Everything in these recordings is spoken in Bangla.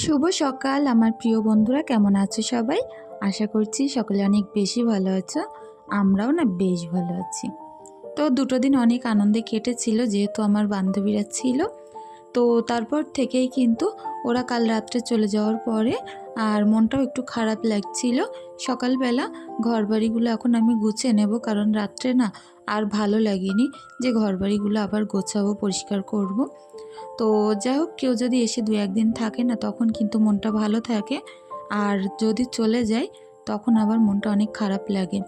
শুভ সকাল, আমার প্রিয় বন্ধুরা, কেমন আছো সবাই? আশা করছি সকলে অনেক বেশি ভালো আছো, আমরাও না বেশ ভালো আছি। তো দুটো দিন অনেক আনন্দে কেটেছিল, যেহেতু আমার বান্ধবীরা ছিল। তো তারপর থেকেই কিন্তু ওরা কাল রাত্রে চলে যাওয়ার পরে আর মনটাও একটু খারাপ লাগছিল। সকালবেলা ঘর বাড়িগুলো এখন আমি গুছিয়ে নেব, কারণ রাত্রে না আর ভালো লাগেনি যে ঘর বাড়িগুলো আবার গোছাবো, পরিষ্কার করব। তো যাই হোক, কেউ যদি এসে দু একদিন থাকে না, তখন কিন্তু মনটা ভালো থাকে। আর যদি চলে যায়, তখন আবার মনটা অনেক খারাপ লাগে।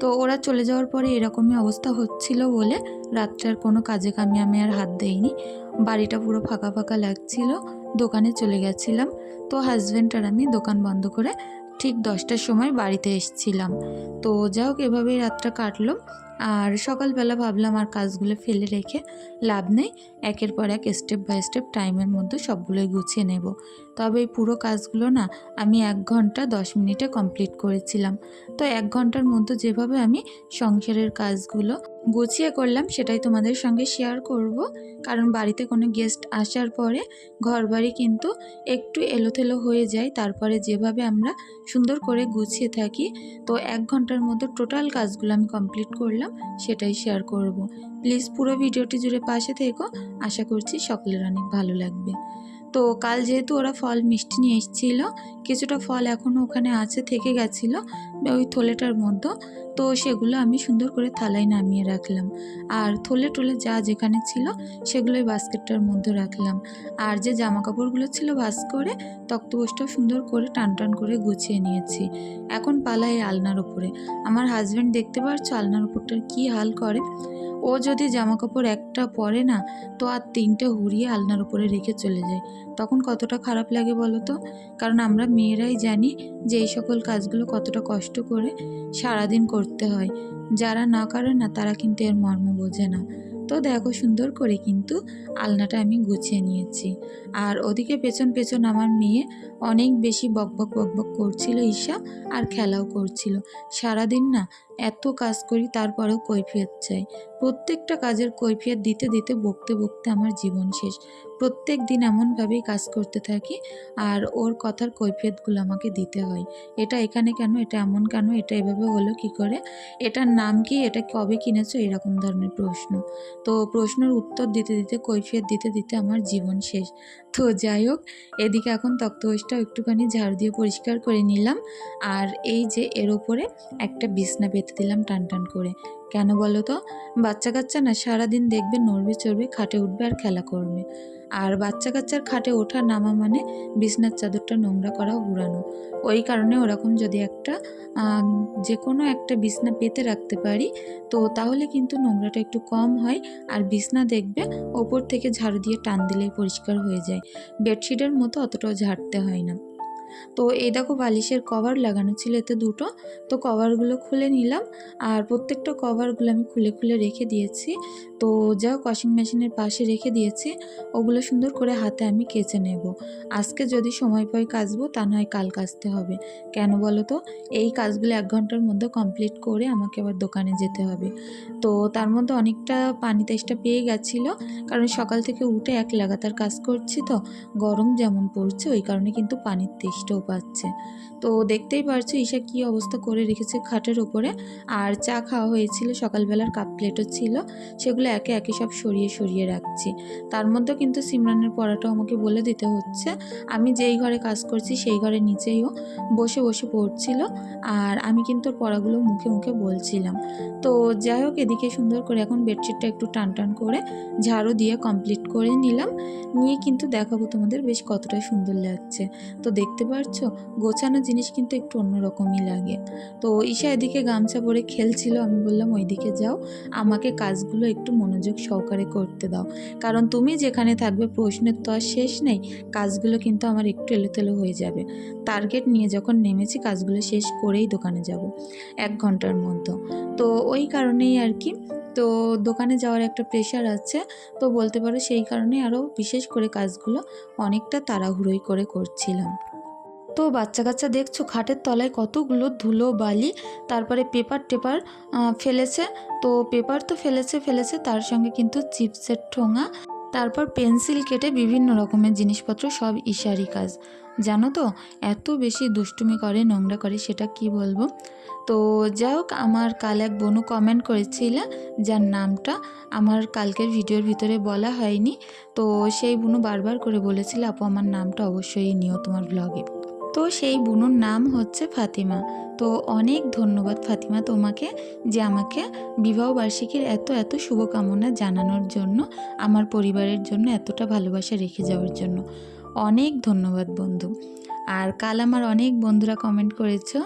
তো ওরা চলে যাওয়ার পরে এরকমই অবস্থা হচ্ছিল বলে রাত্রে আর কোনো কাজে কামে আমি আর হাত দেইনি। বাড়িটা পুরো ফাঁকা ফাঁকা লাগছিল, দোকানে চলে গেছিলাম। তো হাজব্যান্ড আর আমি দোকান বন্ধ করে ঠিক দশটার সময় বাড়িতে এসেছিলাম। তো যাই হোক, এভাবেই রাতটা কাটলো। আর সকালবেলা ভাবলাম আর কাজগুলো ফেলে রেখে লাভ নেই। একের পর এক স্টেপ বাই স্টেপ টাইমের মধ্যে সবগুলোই গুছিয়ে নেব। তবে এই পুরো কাজগুলো না আমি এক ঘণ্টা দশ মিনিটে কমপ্লিট করেছিলাম। তো এক ঘণ্টার মধ্যে যেভাবে আমি সংসারের কাজগুলো গুছিয়ে করলাম সেটাই তোমাদের সঙ্গে শেয়ার করব। কারণ বাড়িতে কোনো গেস্ট আসার পরে ঘরবাড়ি কিন্তু একটু এলোথেলো হয়ে যায়। তারপরে যেভাবে আমরা সুন্দর করে গুছিয়ে থাকি, তো এক ঘণ্টার মধ্যে টোটাল কাজগুলো আমি কমপ্লিট করলাম। সেটাই শেয়ার করব। প্লিজ পুরো ভিডিওটি জুড়ে পাশে থেকো। আশা করছি সকলের অনেক ভালো লাগবে। তো কাল যেহেতু ওরা ফল মিষ্টি নিয়ে এসেছিল, কিছুটা ফল এখনও ওখানে আছে, থেকে গেছিল, ওই থলেটার মধ্যে। তো সেগুলো আমি সুন্দর করে থালায় নামিয়ে রাখলাম। আর থলে টলে যা যেখানে ছিল, সেগুলোই বাস্কেটটার মধ্যে রাখলাম। আর যে জামা কাপড়গুলো ছিল ভাস করে তক্তপোষটা সুন্দর করে টান টান করে গুছিয়ে নিয়েছি। এখন পালাই আলনার উপরে। আমার হাজব্যান্ড দেখতে পাচ্ছ আলনার উপরটার কী হাল করে? ও যদি জামা কাপড় একটা পরে না, তো আর তিনটে হুড়িয়ে আলনার উপরে রেখে চলে যায়। তখন কতটা খারাপ লাগে বলো তো? কারণ আমরা মেয়েরাই জানি যে এই সকল কাজগুলো কতটা কষ্ট করে সারাদিন করতে হয়। যারা না করে না, তারা কিন্তু এর মর্ম বোঝে না। তো দেখো সুন্দর করে কিন্তু আলনাটা আমি গুছিয়ে নিয়েছি। আর ওদিকে পেছন পেছন আমার মেয়ে অনেক বেশি বকবক বকবক করছিল ঈশা আর খেলাও করছিল। সারাদিন না এত কাজ করি, তারপরেও কৈফিয়ত চাই। প্রত্যেকটা কাজের কৈফিয়ত দিতে দিতে বকতে বকতে আমার জীবন শেষ। প্রত্যেক দিন এমনভাবেই কাজ করতে থাকি আর ওর কথার কৈফিয়তগুলো আমাকে দিতে হয়। এটা এখানে কেন, এটা এমন কেন, এটা এভাবে হলো কি করে, এটার নাম কি, এটা কবে কিনেছো, এরকম ধরনের প্রশ্ন। তো প্রশ্নের উত্তর দিতে দিতে, কৈফিয়ত দিতে দিতে আমার জীবন শেষ। তো যাই হোক, এদিকে এখন তক্ত তক্তপোষটাও একটুখানি ঝাড়ু দিয়ে পরিষ্কার করে নিলাম। আর এই যে এর ওপরে একটা বিছনা পেতে দিলাম টান টান করে। কেন বলো তো? বাচ্চা কাচ্চা না সারাদিন দেখবে নড়বে চড়বে, খাটে উঠবে আর খেলা করবে। আর বাচ্চা কাচ্চার খাটে ওঠা নামা মানে বিছনার চাদরটা নোংরা করা উড়ানো ওই কারণে ওরকম যদি একটা যে কোনো একটা বিছনা পেতে রাখতে পারি, তো তাহলে কিন্তু নোংরাটা একটু কম হয় আর বিছনা দেখবে ওপর থেকে ঝাড়ু দিয়ে টান দিলেই পরিষ্কার হয়ে যায়। বেডশিটের মতো অতটাও ঝাড়তে হয় না। তো এই দেখো বালিশের কভার লাগানো ছিল এতে দুটো। তো কভারগুলো খুলে নিলাম আর প্রত্যেকটা কভারগুলো আমি খুলে খুলে রেখে দিয়েছি। তো যা ওয়াশিং মেশিনের পাশে রেখে দিয়েছি, ওগুলো সুন্দর করে হাতে আমি কেচে নেব। আজকে যদি সময় পাই কাচবো, তা নয় কাল কাচতে হবে। কেন বলো তো? এই কাজগুলো এক ঘণ্টার মধ্যে কমপ্লিট করে আমাকে আবার দোকানে যেতে হবে। তো তার মধ্যে অনেকটা পানি তেষ্টা পেয়ে গেছিল, কারণ সকাল থেকে উঠে এক লাগাতার কাজ করছি তো, গরম যেমন পড়ছে ওই কারণে কিন্তু পানির তেষ্টাও পাচ্ছে তো দেখতেই পারছ ঈশা কী অবস্থা করে রেখেছে খাটের ওপরে। আর চা খাওয়া হয়েছিল, সকালবেলার কাপ প্লেটও ছিল। সেগুলো একে একে সব সরিয়ে সরিয়ে রাখছি। তার মধ্যে কিন্তু সিমরানের পড়াটাও আমাকে বলে দিতে হচ্ছে। আমি যেই ঘরে কাজ করছি সেই ঘরের নিচেইও বসে বসে পড়ছিল। আর আমি কিন্তু পড়াগুলো মুখে মুখে বলছিলাম। তো যাই হোক, এদিকে সুন্দর করে এখন বেডশিটটা একটু টান টান করে ঝাড়ু দিয়ে কমপ্লিট করে নিলাম। নিয়ে কিন্তু দেখাবো তোমাদের বেশ কতটা সুন্দর লাগছে। তো দেখতে পারছ? গোছানো জিনিস কিন্তু একটু অন্যরকমই লাগে। তো ঈশা এদিকে গামছা পরে খেলছিল, আমি বললাম, ওইদিকে যাও, আমাকে কাজগুলো একটু মনোযোগ সহকারে করতে দাও। কারণ তুমি যেখানে থাকবে, প্রশ্নের তো আর শেষ নেই, কাজগুলো কিন্তু আমার একটু এলোতেলো হয়ে যাবে। টার্গেট নিয়ে যখন নেমেছি, কাজগুলো শেষ করেই দোকানে যাব, এক ঘণ্টার মধ্যে। তো ওই কারণেই আর কি, তো দোকানে যাওয়ার একটা প্রেশার আছে। তো বলতে পারো, সেই কারণে আরও বিশেষ করে কাজগুলো অনেকটা তাড়াহুড়োই করে করছিলাম। তো বাচ্চা কাচ্চা দেখছ, খাটের তলায় কতগুলো ধুলো বালি, তারপরে পেপার টেপার ফেলেছে। তো পেপার তো ফেলেছে ফেলেছে, তার সঙ্গে কিন্তু চিপসের ঠোঙা, তারপর পেন্সিল কেটে বিভিন্ন রকমের জিনিসপত্র, সব ইশারি কাজ। জানো তো, এত বেশি দুষ্টুমি করে, নোংরা করে, সেটা কি বলব? তো যাই হোক, আমার কাল এক বনু কমেন্ট করেছিল যার নামটা, আমার কালকের ভিডিওর ভিতরে বলা হয়নি। তো সেই বনু বারবার করে বলেছিল, আপু, আমার নামটা অবশ্যই নিও তোমার ব্লগে তো সেই বুনুর নাম হচ্ছে ফাতিমা। তো অনেক ধন্যবাদ ফাতিমা তোমাকে যে আমাকে বিবাহবার্ষিকীর এত এত শুভকামনা জানানোর জন্য, আমার পরিবারের জন্য এতটা ভালোবাসা রেখে যাওয়ার জন্য। অনেক ধন্যবাদ বন্ধু। আর কাল আমার অনেক বন্ধুরা কমেন্ট করেছ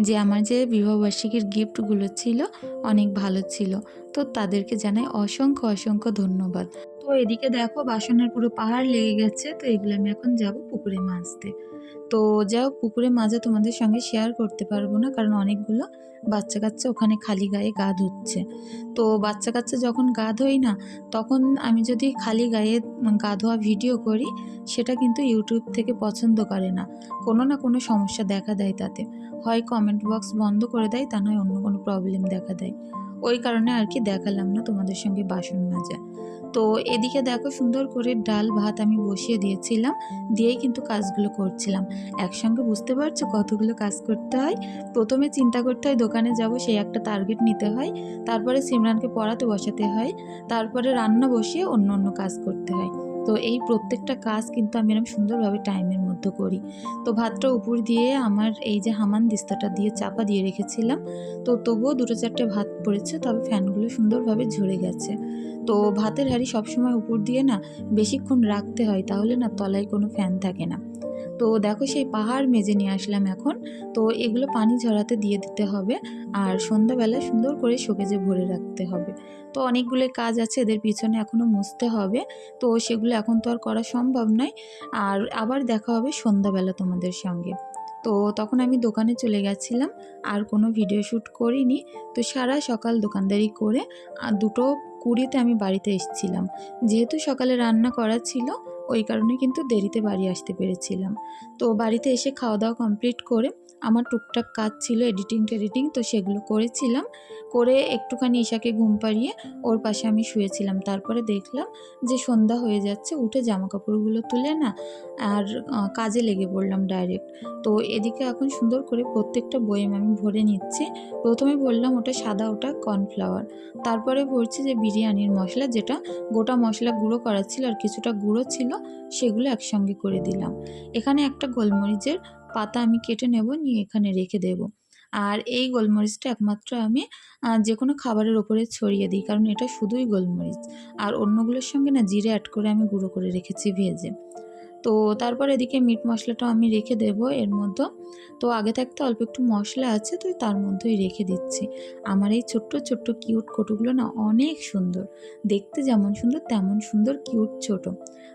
যে আমার যে বিবাহবার্ষিকীর গিফটগুলো ছিল, অনেক ভালো ছিল। তো তাদেরকে জানাই অসংখ্য অসংখ্য ধন্যবাদ। তো এদিকে দেখো বাসনের পুরো পাহাড় লেগে গেছে, তো এগুলো আমি এখন যাব পুকুরে মাছতে তো যাই হোক, পুকুরে মাঝে তোমাদের সঙ্গে শেয়ার করতে পারব না, কারণ অনেকগুলো বাচ্চা কাচ্চা ওখানে খালি গায়ে গা ধুচ্ছে। তো বাচ্চা কাচ্চা যখন গা ধোই না, তখন আমি যদি খালি গায়ে গা ধোয়া ভিডিও করি, সেটা কিন্তু ইউটিউব থেকে পছন্দ করে না। কোনো না কোনো সমস্যা দেখা দেয় তাতে। হয় কমেন্ট বক্স বন্ধ করে দেয়, তা নয় অন্য কোনো প্রবলেম দেখা দেয়। ওই কারণে আর কি দেখালাম না তোমাদের সঙ্গে বাসন মাজা। তো এদিকে দেখো সুন্দর করে ডাল ভাত আমি বসিয়ে দিয়েছিলাম, দিয়েই কিন্তু কাজগুলো করছিলাম। একসঙ্গে বুঝতে পারছ কতগুলো কাজ করতে হয়? প্রথমে চিন্তা করতে হয় দোকানে যাব, সেই একটা টার্গেট নিতে হয়। তারপরে সিমরানকে পড়াতে বসাতে হয়। তারপরে রান্না বসিয়ে অন্য অন্য কাজ করতে হয়। তো এই প্রত্যেকটা কাজ কিন্তু আমি এরকম সুন্দরভাবে টাইমের মধ্যে করি। তো ভাতটা উপর দিয়ে আমার এই যে হামান দিস্তাটা দিয়ে চাপা দিয়ে রেখেছিলাম, তো তবুও দুটো চারটে ভাত পড়েছে, তবে ফ্যানগুলো সুন্দরভাবে ঝরে গেছে। তো ভাতের হাঁড়ি সবসময় উপর দিয়ে না বেশিক্ষণ রাখতে হয়, তাহলে না তলায় কোনো ফ্যান থাকে না। তো দেখো সেই পাহাড় মেজে নিয়ে আসলাম এখন। তো এগুলো পানি ঝরাতে দিয়ে দিতে হবে আর সন্ধ্যাবেলা সুন্দর করে শোকেজে ভরে রাখতে হবে। তো অনেকগুলো কাজ আছে, এদের পিছনে এখনও মুছতে হবে। তো সেগুলো এখন তো আর করা সম্ভব নয়। আর আবার দেখা হবে সন্ধ্যাবেলা তোমাদের সঙ্গে। তো তখন আমি দোকানে চলে গেছিলাম, আর কোনো ভিডিও শ্যুট করিনি। তো সারা সকাল দোকানদারি করে, আর দুটো কুড়িতে আমি বাড়িতে এসেছিলাম। যেহেতু সকালে রান্না করা ছিল ওই কারণে কিন্তু দেরিতে বাড়ি আসতে পেরেছিলাম। তো বাড়িতে এসে খাওয়া দাওয়া কমপ্লিট করে আমার টুকটাক কাজ ছিল এডিটিং টেডিটিং, তো সেগুলো করেছিলাম। করে একটুখানি ঈশাকে ঘুম পাড়িয়ে ওর পাশে আমি শুয়েছিলাম। তারপরে দেখলাম যে সন্ধ্যা হয়ে যাচ্ছে, উঠে জামা কাপড়গুলো তুলে না আর কাজে লেগে পড়লাম ডাইরেক্ট তো এদিকে এখন সুন্দর করে প্রত্যেকটা বয়েম আমি ভরে নিচ্ছি। প্রথমে বললাম ওটা সাদা, ওটা কর্নফ্লাওয়ার। তারপরে বলছি যে বিরিয়ানির মশলা, যেটা গোটা মশলা গুঁড়ো করা ছিল আর কিছুটা গুঁড়ো ছিল, সেগুলো একসঙ্গে করে দিলাম। এখানে একটা গোলমরিচের পাতা আমি কেটে নেব, নিয়ে এখানে রেখে দেব। আর এই গোলমরিচটা একমাত্র আমি যে কোনো খাবারের ওপরে ছড়িয়ে দিই, কারণ এটা শুধুই গোলমরিচ। আর অন্যগুলোর সঙ্গে না, জিরে অ্যাড করে আমি গুঁড়ো করে রেখেছি ভেজে। তো তারপর এদিকে মিট মশলাটাও আমি রেখে দেব এর মধ্যে। তো আগে থাকতে অল্প একটু মশলা আছে, তো তার মধ্যেই রেখে দিচ্ছি। আমার এই ছোট্ট ছোট্ট কিউট কটুগুলো না অনেক সুন্দর। দেখতে যেমন সুন্দর, তেমন সুন্দর কিউট ছোট।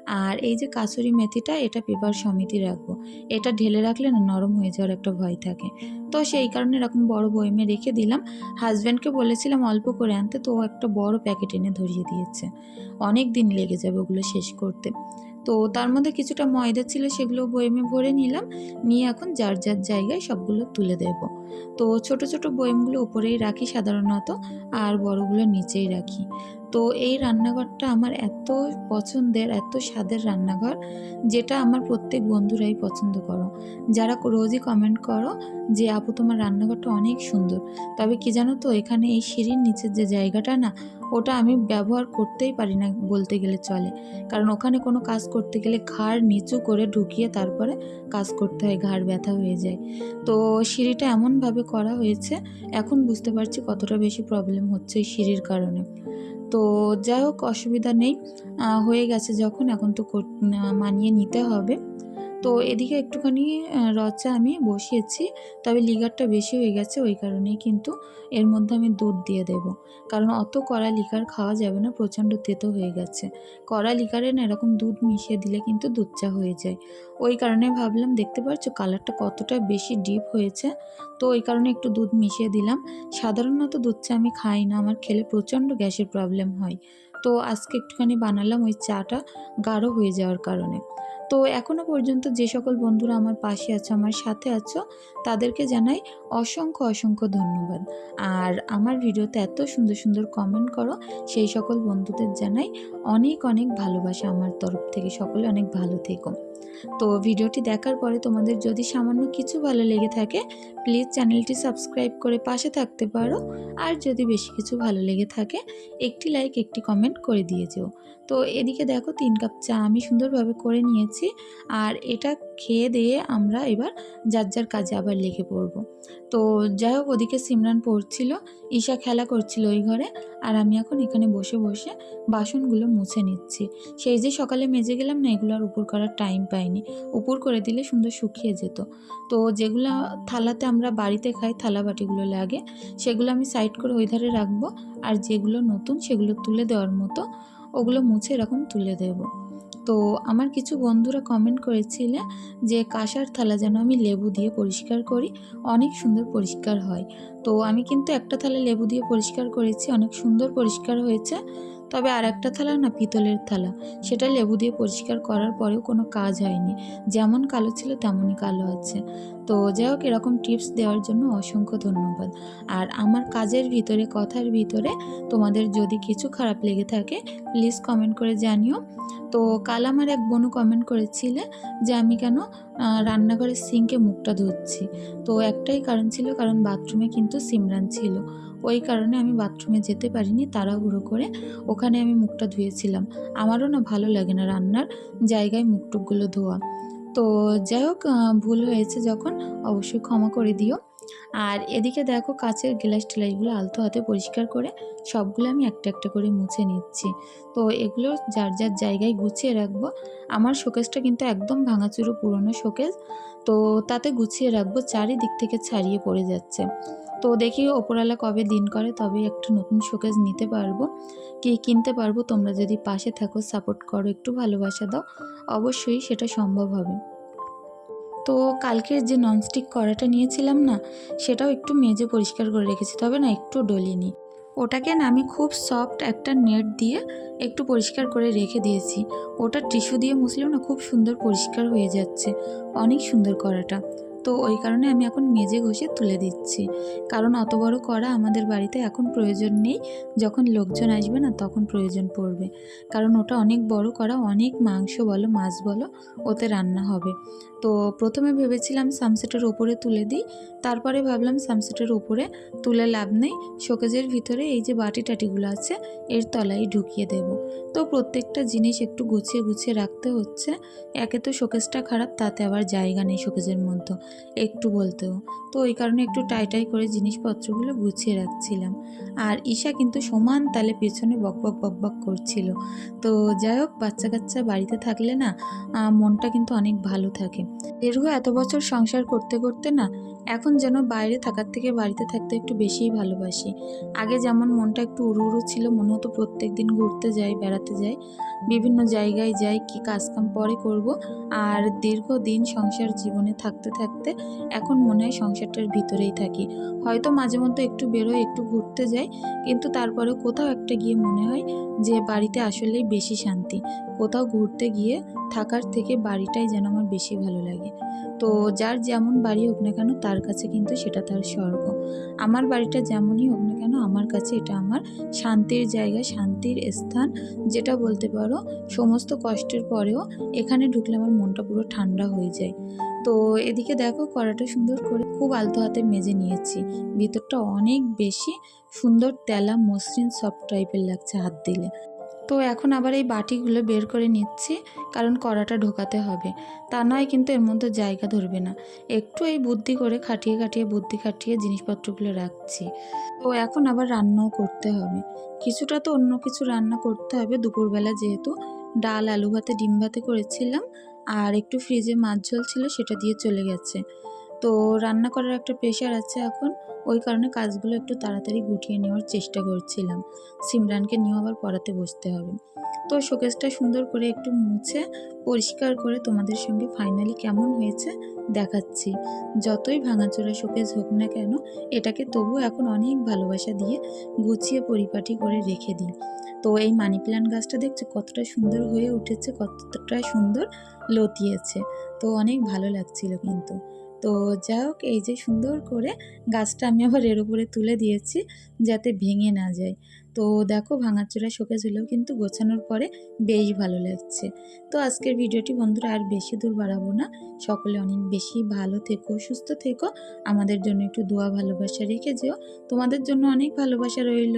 আর এই যে কাসুরি মেথিটা, এটা পেপার সমিতি রাখব। এটা ঢেলে রাখলে না নরম হয়ে যাওয়ার একটা ভয় থাকে। তো সেই কারণে এরকম বড় বয়মে রেখে দিলাম। হাজব্যান্ডকে বলেছিলাম অল্প করে আনতে, তো ও একটা বড় প্যাকেট এনে ধরিয়ে দিয়েছে। অনেক দিন লেগে যাবে ওগুলো শেষ করতে। তো তার মধ্যে কিছুটা ময়দা ছিল সেগুলো বয়েমে ভরে নিলাম। নিয়ে এখন যার যার জায়গায় সবগুলো তুলে দেব। তো ছোট ছোট বয়েমগুলো উপরেই রাখি সাধারণত, আর বড়গুলো নিচেই রাখি। তো এই রান্নাঘরটা আমার এত পছন্দের, এত স্বাদের রান্নাঘর, যেটা আমার প্রত্যেক বন্ধুরাই পছন্দ করো। যারা রোজই কমেন্ট করো যে, আপু, তোমার রান্নাঘরটা অনেক সুন্দর। তবে কি জানো তো, এখানে এই সিঁড়ির নিচের যে জায়গাটা না, ওটা আমি ব্যবহার করতেই পারি না বলতে গেলে চলে। কারণ ওখানে কোনো কাজ করতে গেলে ঘাড় নিচু করে ঢুকিয়ে তারপরে কাজ করতে হয়, ঘাড় ব্যথা হয়ে যায়। তো সিঁড়িটা এমনভাবে করা হয়েছে, এখন বুঝতে পারছি কতটা বেশি প্রবলেম হচ্ছে এই সিঁড়ির কারণে। তো যাই হোক অসুবিধা নেই। হয়ে গেছে যখন এখন তো মানিয়ে নিতে হবে। তো এদিকে একটুখানি রচা আমি বসিয়েছি। তবে লিগারটা বেশি হয়ে গেছে ওই কারণেই কিন্তু এর মধ্যে আমি দুধ দিয়ে দেব। কারণ অত কড়া লিকার খাওয়া যাবে না, প্রচণ্ড তেতো হয়ে গেছে। কড়া লিকারে না এরকম দুধ মিশিয়ে দিলে কিন্তু দুধ চা হয়ে যায়। ওই কারণে ভাবলাম, দেখতে পাচ্ছ কালারটা কতটা বেশি ডিপ হয়েছে? তো ওই কারণে একটু দুধ মিশিয়ে দিলাম। সাধারণত দুধ চা আমি খাই না, আমার খেলে প্রচণ্ড গ্যাসের প্রবলেম হয়। তো আজকে একটুখানি বানালাম ওই চাটা, গাঢ় হয়ে যাওয়ার কারণে। তো এখনও পর্যন্ত যে সকল বন্ধুরা আমার পাশে আছো, আমার সাথে আছো, তাদেরকে জানাই অসংখ্য অসংখ্য ধন্যবাদ। আর আমার ভিডিওতে এত সুন্দর সুন্দর কমেন্ট করো, সেই সকল বন্ধুদের জানাই অনেক অনেক ভালোবাসা আমার তরফ থেকে, সকলে অনেক ভালো থেকো। তো ভিডিওটি দেখার পরে তোমাদের যদি সামান্য কিছু ভালো লেগে থাকে প্লিজ চ্যানেলটি সাবস্ক্রাইব করে পাশে থাকতে পারো। আর যদি বেশি কিছু ভালো লেগে থাকে, একটি লাইক একটি কমেন্ট করে দিয়ে যেও। তো এদিকে দেখো, তিন কাপ চা আমি সুন্দরভাবে করে নিয়েছি। আর এটা খেয়ে দিয়ে আমরা এবার যার যার কাজে আবার লেগে পড়ব। তো যাই হোক ওদিকে সিমরান পড়ছিল, ঈশা খেলা করছিল ওই ঘরে। আর আমি এখন এখানে বসে বসে বাসনগুলো মুছে নিচ্ছি। সেই যে সকালে মেজে গেলাম না, এগুলো আর উপর করার টাইম পাইনি। উপর করে দিলে সুন্দর শুকিয়ে যেত। তো যেগুলো থালাতে আমরা বাড়িতে খাই, থালা বাটিগুলো লাগে, সেগুলো আমি সাইড করে ওই ধারে রাখব। আর যেগুলো নতুন, সেগুলো তুলে দেওয়ার মতো, ওগুলো মুছে এরকম তুলে দেব। তো আমার কিছু বন্ধুরা কমেন্ট করেছিলে যে কাঁসার থালা যেন আমি লেবু দিয়ে পরিষ্কার করি, অনেক সুন্দর পরিষ্কার হয়। তো আমি কিন্তু একটা থালা লেবু দিয়ে পরিষ্কার করেছি, অনেক সুন্দর পরিষ্কার হয়েছে। তবে আর একটা থালা না পিতলের থালা। সেটা লেবু দিয়ে পরিষ্কার করার পরেও কোনো কাজ হয়নি। যেমন কালো ছিল, তেমনই কালো আছে। তো যাই হোক, এরকম টিপস দেওয়ার জন্য অসংখ্য ধন্যবাদ। আর আমার কাজের ভিতরে, কথার ভিতরে তোমাদের যদি কিছু খারাপ লেগে থাকে প্লিজ কমেন্ট করে জানিও। তো কাল আমার এক বোনও কমেন্ট করেছিলে যে আমি কেন রান্নাঘরের সিঙ্কে মুখটা ধুচ্ছি তো একটাই কারণ ছিল, কারণ বাথরুমে কিন্তু সিমরান ছিল। ওই কারণে আমি বাথরুমে যেতে পারিনি তাড়াহুড়ো করে। ওখানে আমি মুখটা ধুয়েছিলাম। আমারও না ভালো লাগে না রান্নার জায়গায় মুখ টুকগুলো ধোয়া। তো যাই হোক ভুল হয়েছে যখন, অবশ্যই ক্ষমা করে দিও। আর এদিকে দেখো কাচের গ্লাস টেলাসগুলো আলতো হাতে পরিষ্কার করে সবগুলো আমি একটা একটা করে মুছে নিচ্ছি। তো এগুলো যার যার জায়গায় গুছিয়ে রাখব। আমার শোকেসটা কিন্তু একদম ভাঙাচুরো পুরনো শোকেস। তো তাতে গুছিয়ে রাখব, চারিদিক থেকে ছাড়িয়ে পড়ে যাচ্ছে। তো দেখি ওপরওয়ালা কবে দিন করে তবে একটা নতুন শোকেজ নিতে পারব। কি কিনতে পারব, তোমরা যদি পাশে থাকো সাপোর্ট করো, একটু ভালোবাসা দাও, অবশ্যই সেটা সম্ভব হবে। তো কালকের যে ননস্টিক কড়াটা নিয়েছিলাম না, সেটাও একটু মেজে পরিষ্কার করে রেখেছি, তবে না একটু ডলিনি। ওটাকে না আমি খুব সফট একটা নেট দিয়ে একটু পরিষ্কার করে রেখে দিয়েছি। ওটা টিস্যু দিয়ে মুছলেও না খুব সুন্দর পরিষ্কার হয়ে যাচ্ছে, অনেক সুন্দর কড়াটা। তো ওই কারণে আমি এখন মেজে ঘষে তুলে দিচ্ছি। কারণ অত বড় করা আমাদের বাড়িতে এখন প্রয়োজন নেই। যখন লোকজন আসবে না, তখন প্রয়োজন পড়বে। কারণ ওটা অনেক বড় করা, অনেক মাংস বলো, মাছ বলো, ওতে রান্না হবে। তো প্রথমে ভেবেছিলাম সামসেটের ওপরে তুলে দিই। তারপরে ভাবলাম সামসেটের ওপরে তুলে লাভ নেই। শোকেজের ভিতরে এই যে বাটি টাটিগুলো আছে, এর তলায় ঢুকিয়ে দেব। তো প্রত্যেকটা জিনিস একটু গুছিয়ে গুছিয়ে রাখতে হচ্ছে। একে তো শোকেজটা খারাপ, তাতে আবার জায়গা নেই শোকেজের মধ্যে। একটু বলতেও। তো ওই কারণে একটু টাই টাই করে জিনিসপত্রগুলো গুছিয়ে রাখছিলাম। আর ঈশা কিন্তু সমান তালে পেছনে বকবক বকবক বক বক করছিল। তো যাই হোক বাচ্চা কাচ্চা বাড়িতে থাকলে না মনটা কিন্তু অনেক ভালো থাকে। দীর্ঘ এত বছর সংসার করতে করতে না এখন যেন বাইরে থাকার থেকে বাড়িতে থাকতে একটু বেশিই ভালোবাসি। আগে যেমন মনটা একটু উড়ু উড়ু ছিল, মনে হতো প্রত্যেক দিন ঘুরতে যাই, বেড়াতে যাই, বিভিন্ন জায়গায় যাই, কি কাজকাম পরে করব। আর দীর্ঘদিন সংসার জীবনে থাকতে থাকতে এখন মনে হয় সংসারটার ভিতরেই থাকি। হয়তো মাঝে মধ্যে একটু বেরোয় একটু ঘুরতে যাই, কিন্তু তারপরে কোথাও একটা গিয়ে মনে হয় যে বাড়িতে আসলেই বেশি শান্তি। কোথাও ঘুরতে গিয়ে থাকার থেকে বাড়িটাই যেন আমার বেশি ভালো লাগে। তো যার যেমন বাড়ি হোক না কেন তার কাছে কিন্তু সেটা তার স্বর্গ। আমার বাড়িটা যেমনই হোক না কেন আমার কাছে এটা আমার শান্তির জায়গা, শান্তির স্থান, যেটা বলতে পারো সমস্ত কষ্টের পরেও এখানে ঢুকলে আমার মনটা পুরো ঠান্ডা হয়ে যায়। তো এদিকে দেখো কড়াটা সুন্দর করে খুব আলতো হাতে মেজে নিয়েছি। ভিতরটা অনেক বেশি সুন্দর তেলা মসৃণ সফট টাইপের লাগছে হাত দিলে। তো এখন আবার এই বাটিগুলো বের করে নিচ্ছি, কারণ কড়াটা ঢোকাতে হবে। তা নয় কিন্তু এর মধ্যে জায়গা ধরবে না। একটু এই বুদ্ধি করে খাটিয়ে খাটিয়ে বুদ্ধি খাটিয়ে জিনিসপত্রগুলো রাখছি। তো এখন আবার রান্নাও করতে হবে। কিছুটা তো অন্য কিছু রান্না করতে হবে। দুপুরবেলা যেহেতু ডাল, আলু ভাতে, ডিম ভাতে করেছিলাম, আর একটু ফ্রিজে মাছ ঝোল ছিল সেটা দিয়ে চলে গেছে। তো রান্না করার একটা প্রেশার আছে এখন। ওই কারণে কাজগুলো একটু তাড়াতাড়ি গুটিয়ে নেওয়ার চেষ্টা করছিলাম। সিমরানকে নিয়ে আবার পড়াতে বসতে হবে। তো শোকেসটা সুন্দর করে একটু মুছে, পরিষ্কার করে তোমাদের সঙ্গে ফাইনালি কেমন হয়েছে দেখাচ্ছি। যতই ভাঙাচোরা শোকেস হোক না কেন, এটাকে তবু এখন অনেক ভালোবাসা দিয়ে গুছিয়ে পরিপাটি করে রেখে দিই। তো এই মানি প্ল্যান্ট গাছটা দেখছ কতটা সুন্দর হয়ে উঠেছে, কতটা সুন্দর লতিয়েছে। তো অনেক ভালো লাগছিল কিন্তু। তো যাই হোক, এই যে সুন্দর করে গাছটা আমি আবার এর উপরে তুলে দিয়েছি যাতে ভেঙে না যায়। তো দেখো ভাঙাচোরা শোকেজ হলেও কিন্তু গোছানোর পরে বেশ ভালো লাগছে। তো আজকের ভিডিওটি বন্ধুরা আর বেশি দূর বাড়াবো না। সকলে অনেক বেশি ভালো থেকো, সুস্থ থেকো। আমাদের জন্য একটু দোয়া ভালোবাসা রেখে যেও। তোমাদের জন্য অনেক ভালোবাসা রইল।